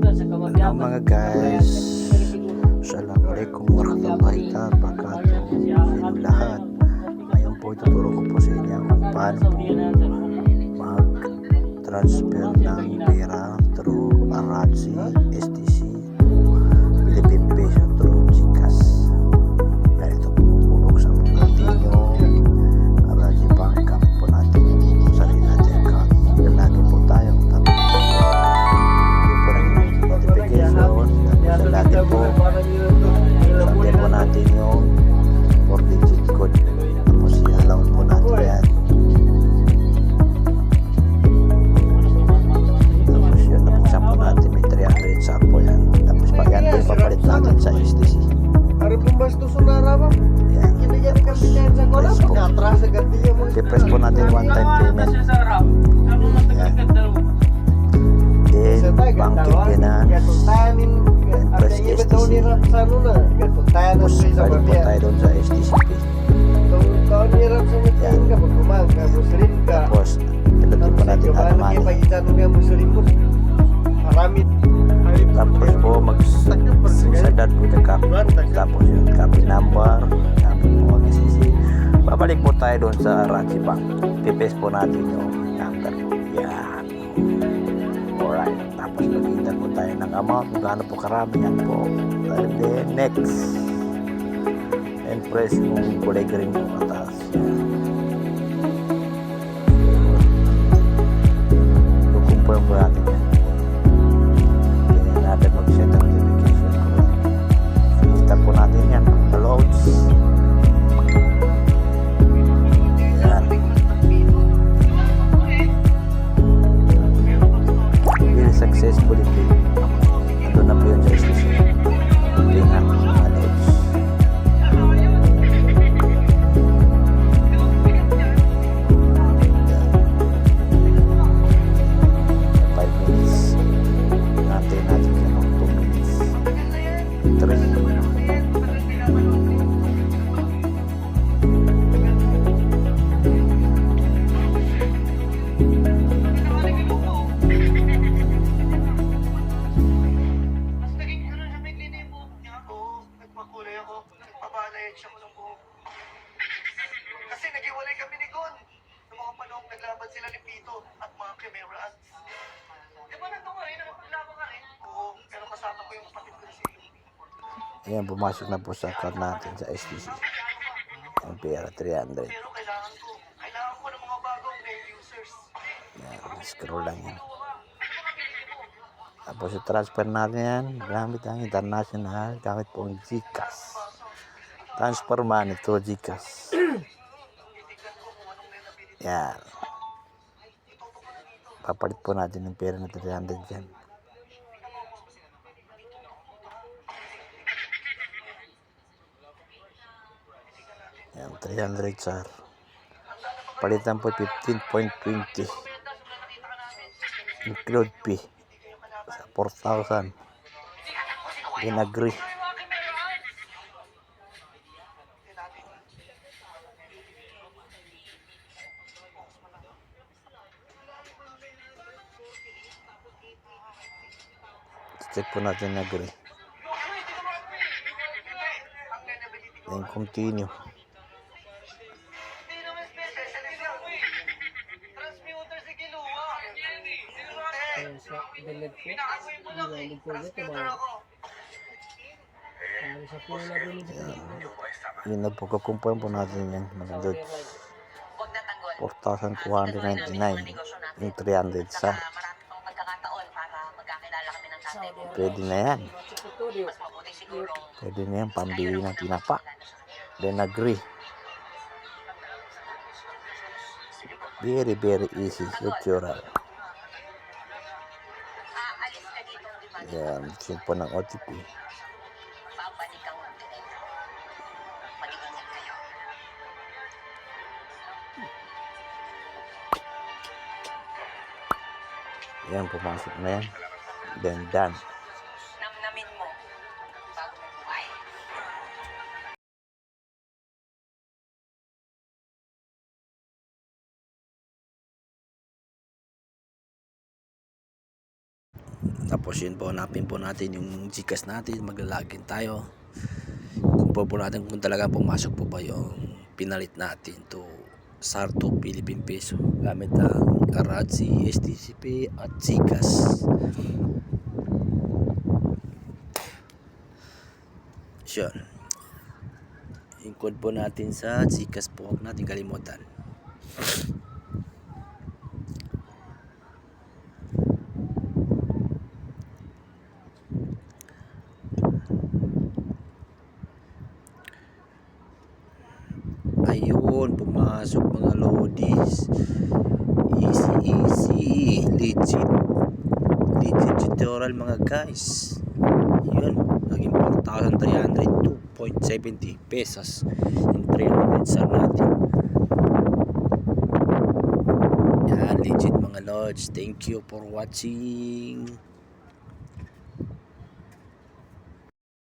Hello mga guys. Assalamualaikum warahmatullahi wabarakatuh. Inyo lahat. Ngayon po ituturo ko po sa inyo kung paano po mag-transfer ng pera through Arazi, STC Não. Pagitan nga mo Marami Tapos po, magsadat po yung copy. Tapos yung copy number, copy po ang SEC. Babalik po tayo doon sa Ranchi Bank. Pipes po natin yung number po. Yan. Alright. Tapos magkita po tayo ng amount gaano po karami yan po. And then next. And press yung kulay green po mataas. Naglaban sila ni Pito at mga Chimerans. Di ba nandun ka rin? Nagpaglaban ka rin? Oo, pero kasama ko yung kapatid ko si Ayan, pumasok na po sa account natin sa STC. Ang pera, 300. Pero kailangan ko. Kailangan ko ng mga bagong mail users. Ayan, scroll lang yan. Tapos i-transfer natin yan gamit ang international gamit po ang GCash. Transfer money to GCash. Yan. Papalit po natin yung pera na 300 dyan. Yan, 300 sir. Palitan po 15.20. Include fee sa 4,000. Inagree. Check po natin na agree. Then continue. Delete po. Hindi po ulit. Ano sa po na ito. Yun na po, kukumpirm po natin yan mga dudes. 4,299 yung 300 sa pwede na yan pwede na yan pambili ng tinapa then agree very very easy natural Aalis ka dito, di ba? yan send po ng OTP Babalik ang ulit. Mag-iingat kayo. yan pumasok na yan then done Namnamin mo. Bagong buhay. Tapos Tapos yun po, hanapin po natin yung Gcash natin, maglalagin tayo. Kung po po natin kung talaga pumasok po ba yung pinalit natin to Sarto Philippine Peso gamit ang Karachi, STCP at Gcash. Yun. Yung po natin sa Gcash po, huwag natin kalimutan. Ayun, pumasok mga lodis. Easy, easy. Legit. Legit tutorial mga guys. Yun, naging 4,302.70 pesos. Yung 300 sa natin. Yan, legit mga lords. Thank you for watching.